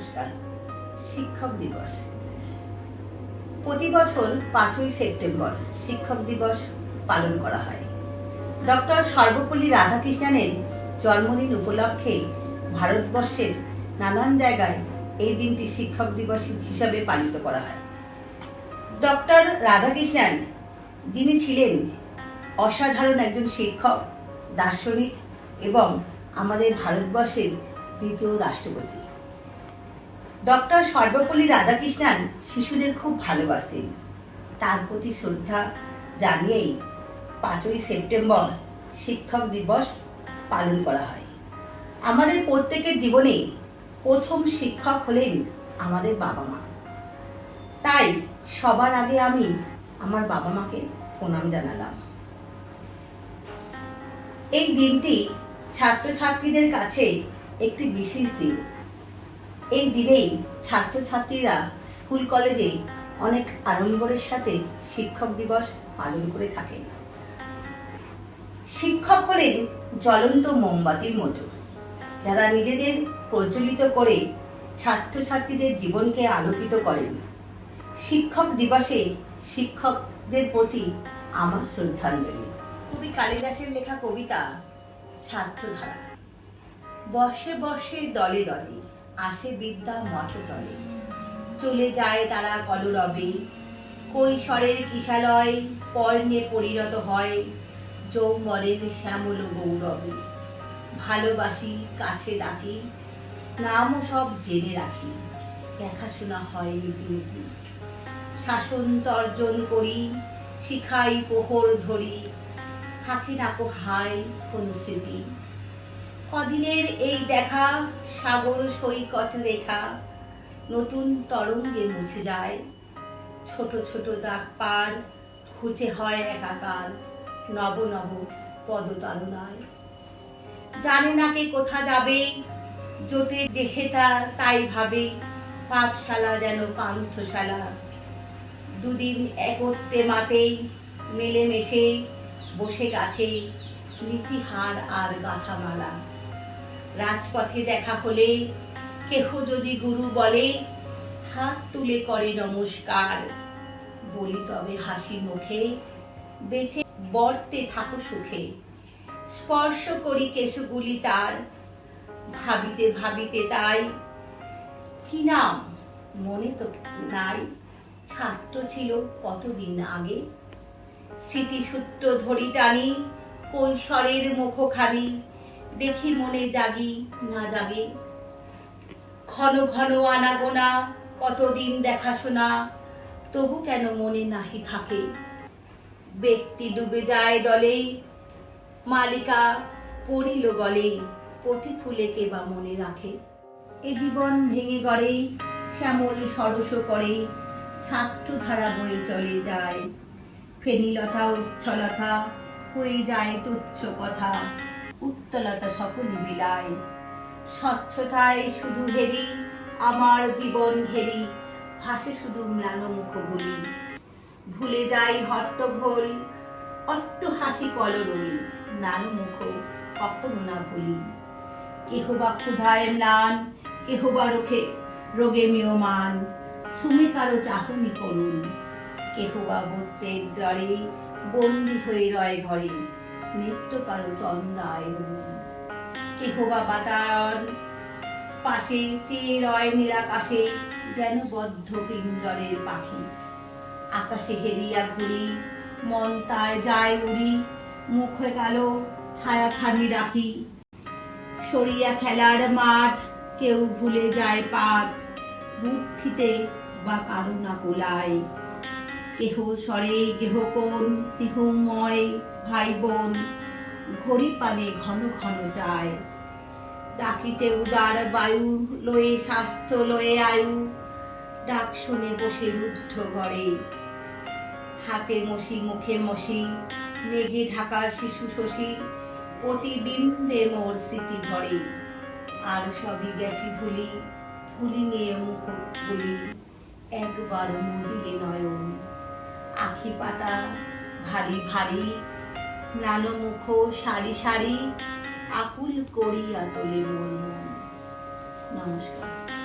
নমস্কার শিক্ষক দিবস। প্রতি বছর পাঁচই সেপ্টেম্বর শিক্ষক দিবস পালন করা হয়। ডক্টর সর্বপল্লী রাধাকৃষ্ণনের জন্মদিন উপলক্ষে ভারতবর্ষের নানান জায়গায় এই দিনটি শিক্ষক দিবস হিসাবে পালিত করা হয়। ডক্টর রাধাকৃষ্ণন, যিনি ছিলেন অসাধারণ একজন শিক্ষক, দার্শনিক এবং আমাদের ভারতবর্ষের দ্বিতীয় রাষ্ট্রপতি। ডক্টর সর্বপল্লী রাধাকৃষ্ণন শিশুদের খুব ভালোবাসতেন। তার প্রতি শ্রদ্ধা জানিয়েই পাঁচই সেপ্টেম্বর শিক্ষক দিবস পালন করা হয়। আমাদের প্রত্যেকের জীবনে প্রথম শিক্ষক হলেন আমাদের বাবা মা। তাই সবার আগে আমি আমার বাবা মাকে প্রণাম জানালাম। এই দিনটি ছাত্রছাত্রীদের কাছে একটি বিশেষ দিন। এই দিনেই ছাত্রছাত্রীরা স্কুল কলেজে অনেক আড়ম্বরের সাথে শিক্ষক দিবস পালন করে থাকেন। শিক্ষক হলেন জ্বলন্ত মোমবাতির মতো, যারা নিজেদের প্রজ্বলিত করে ছাত্রছাত্রীদের জীবনকে আলোকিত করেন। শিক্ষক দিবসে শিক্ষকদের প্রতি আমার শ্রদ্ধাঞ্জলি। কবি কালিদাসের লেখা কবিতা ছাত্রধারা। বর্ষে বর্ষে দলে দলে আসে বিদ্যা মঠ তলে চলে যায় তারা কলরবে। কৈশোরের কিশালয় পর্ণে পরিণত হয় যৌবনের শ্যামল গৌরবে। ভালোবাসি কাছে ডাকি নামও সব জেনে রাখি। দেখাশোনা হয় রীতিনীতি। শাসন তর্জন করি, শিখাই প্রহর ধরি। থাকে না কো হাই কোন স্মৃতি। কদিনের এই দেখা সাগর সৈকত রেখা নতুন তরঙ্গে মুছে যায়। ছোট ছোট দাগ পার খুঁজে হয় একাকার নব নব পদতারণায়। জানে না কে কোথা যাবে, জোটে দেখে তা তাই ভাবে, পাঠশালা যেন পান্থশালা। দুদিন একত্রে মাতেই মিলেমিশে বসে গাথে, নীতিহার আর গাথামালা। রাজপথে দেখা হলে, কেহ যদি গুরু বলে, হাত তুলে করে নমস্কার। বলি তবে হাসি মুখে, বেঁচে বর্তে থাকো সুখে। স্পর্শ করি কেশগুলি তার, ভাবিতে ভাবিতে তাই। কি নাম? মনে তো নাই। ছাত্র ছিল কতদিন আগে? স্মৃতিসূত্র ধরি টানি, কৈশোরের মুখখানি। দেখি মনে জাগি, না জাগে। ঘন ঘন আনাগোনা, কতদিন দেখাশোনা, তবু কেন মনে নাহি থাকে। ব্যক্তি ডুবে যায় দলে মালিকা পড়িল গলে পথি ফুলে কে বা মনে রাখে। এ জীবন ভেঙে গড়ে শ্যামল সরস করে ছাত্রধারা বয়ে চলে যায়। ফেনীলতা, উচ্ছলতা, হয়ে যায় তুচ্ছ কথা। উত্তলতা সকলই বিলায় স্বচ্ছতায় শুধু হেরি আমার জীবন ঘেরি, ভাসে শুধু ম্লান মুখগুলি। ভুলে যাই হট্টঘোল অট্ট হাসি কলরলি, ম্লান মুখ কখনো না ভুলি। কেহ বা ক্ষুধায় ম্লান কেহ বা রোখে, রোগে মিয়মান, সুমে কারও চাহনি করুন। কেহ বা বত্রের ডরে বন্দি হয়ে রয় ঘরে। নিত্য কারও তন্দায় রুন কেহ বা বাতায়ন, পাশে চেয়ে রয় নীলাকাশে যেন বদ্ধ পিঞ্জরের পাখি। আকাশে হেরিয়া ঘুরি মন তায় যায় উড়ি, মুখে কালো ছায়াখানি রাখি। সরিয়া খেলার মাঠ, কেউ ভুলে যায় পাঠ, বুদ্ধিতে বা কারও না কোলায় কেহ স্বরে, কেহ কোন স্নেহময় ভাই বোন ঘড়ি পানে ঘন ঘন যায়। ডাকিছে উদার বায়ু, লয়ে স্বাস্থ্য, লয়ে আয়ু, ডাক শুনে বসে রুদ্ধ ঘরে। হাতে মশি, মুখে মশি, মেঘে ঢাকা শিশু শশী, প্রতিবিম্বে মোর স্মৃতি ঘরে আর সবই গেছি ভুলি ভুলি নিয়ে মুখ বলি একবার মুদিলে নয়ন। আখি পাতা ভারী ভারী নানো মুখ সারি সারি আকুল করিয়া তোলে মন। নমস্কার